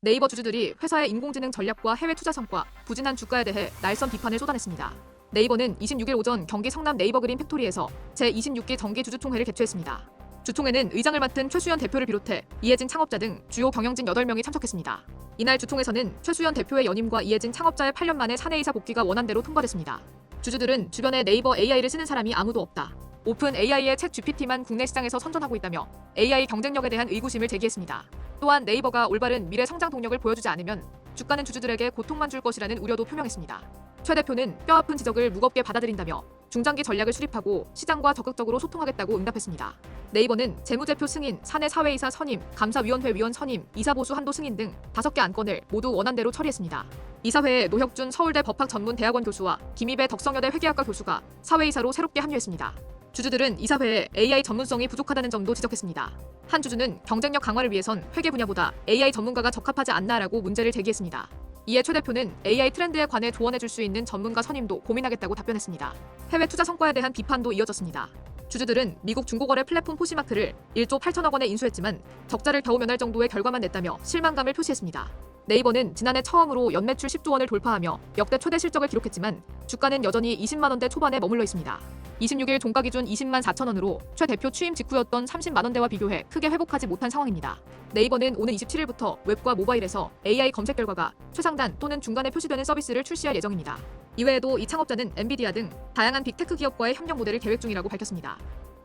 네이버 주주들이 회사의 인공지능 전략과 해외 투자 성과, 부진한 주가에 대해 날선 비판을 쏟아냈습니다. 네이버는 26일 오전 경기 성남 네이버 그린 팩토리에서 제26기 정기 주주총회를 개최했습니다. 주총회는 의장을 맡은 최수연 대표를 비롯해 이해진 창업자 등 주요 경영진 8명이 참석했습니다. 이날 주총에서는 최수연 대표의 연임과 이해진 창업자의 8년 만에 사내이사 복귀가 원안대로 통과됐습니다. 주주들은 주변에 네이버 AI를 쓰는 사람이 아무도 없다. 오픈 AI의 챗 GPT만 국내 시장에서 선전하고 있다며 AI 경쟁력에 대한 의구심을 제기했습니다. 또한 네이버가 올바른 미래 성장 동력을 보여주지 않으면 주가는 주주들에게 고통만 줄 것이라는 우려도 표명했습니다. 최 대표는 뼈아픈 지적을 무겁게 받아들인다며 중장기 전략을 수립하고 시장과 적극적으로 소통하겠다고 응답했습니다. 네이버는 재무제표 승인, 사내 사회이사 선임, 감사위원회 위원 선임, 이사보수 한도 승인 등 다섯 개 안건을 모두 원안대로 처리했습니다. 이사회에 노혁준 서울대 법학전문대학원 교수와 김희배 덕성여대 회계학과 교수가 사회이사로 새롭게 합류했습니다. 주주들은 이사회에 AI 전문성이 부족하다는 점도 지적했습니다. 한 주주는 경쟁력 강화를 위해선 회계 분야보다 AI 전문가가 적합하지 않나라고 문제를 제기했습니다. 이에 최 대표는 AI 트렌드에 관해 조언해줄 수 있는 전문가 선임도 고민하겠다고 답변했습니다. 해외 투자 성과에 대한 비판도 이어졌습니다. 주주들은 미국 중고거래 플랫폼 포시마크를 1조 8천억 원에 인수했지만 적자를 겨우 면할 정도의 결과만 냈다며 실망감을 표시했습니다. 네이버는 지난해 처음으로 연매출 10조 원을 돌파하며 역대 최대 실적을 기록했지만 주가는 여전히 20만 원대 초반에 머물러 있습니다. 26일 종가 기준 20만 4천 원으로 최 대표 취임 직후였던 30만 원대와 비교해 크게 회복하지 못한 상황입니다. 네이버는 오는 27일부터 웹과 모바일에서 AI 검색 결과가 최상단 또는 중간에 표시되는 서비스를 출시할 예정입니다. 이외에도 이 창업자는 엔비디아 등 다양한 빅테크 기업과의 협력 모델을 계획 중이라고 밝혔습니다.